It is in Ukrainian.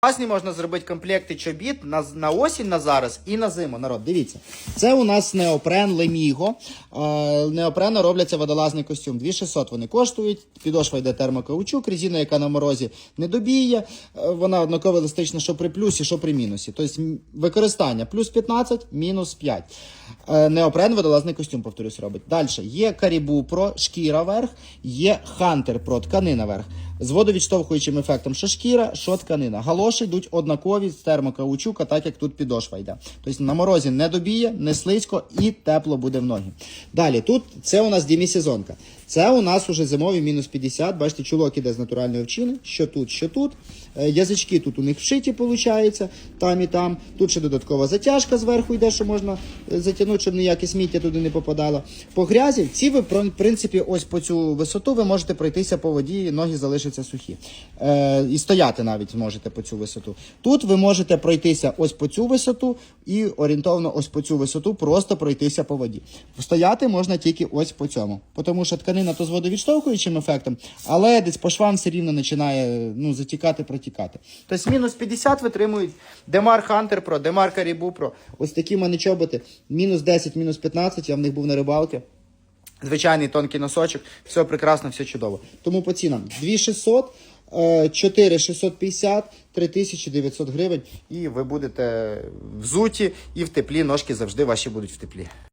Класні можна зробити комплекти чобіт на, на осінь на зараз і на зиму. Народ, дивіться. Це у нас неопрен Леміго. Е, неопрена робляться водолазний костюм. 2600 вони коштують. Підошва йде термокаучук, резина, яка на морозі не добіє. Е, вона однаково еластична, що при плюсі, що при мінусі. Тобто використання плюс 15, мінус 5. Е, неопрен водолазний костюм, повторюсь, робить. Далі є Карібу Про, шкіра верх, є Хантер Про, тканина верх. З водовідштовхуючим ефектом, що шкіра, що тканина. Галоші йдуть однакові з термокаучука, так як тут підошва йде. Тобто на морозі не добіє, не слизько і тепло буде в ноги. Далі, тут це у нас демісезонка. Це у нас уже зимові мінус 50. Бачите, чулок іде з натуральної овчини, що тут, що тут. Е, Язички тут у них вшиті, виходить, там і там. Тут ще додаткова затяжка зверху йде, що можна е, затягнути, щоб ніяке сміття туди не попадало. По грязі, ці ви, в принципі, ось по цю висоту ви можете пройтися по воді, ноги залишаться сухі. Е, і стояти навіть зможете по цю висоту. Тут ви можете пройтися ось по цю висоту і орієнтовно ось по цю висоту просто пройтися по воді. Стояти можна тільки ось по цьому, тому що тканина то з водовідштовхуючим ефектом, але десь по швам все рівно починає ну, затікати, протікати. Тобто мінус 50 витримують Демар Хантер Pro, Демар Caribou Pro. Ось такі в мене чоботи. Мінус 10, мінус 15, я в них був на рибалці. Звичайний тонкий носочок, все прекрасно, все чудово. Тому по цінам 2600, е, 4650, 3900 гривень, і ви будете взуті і в теплі, ножки завжди ваші будуть в теплі.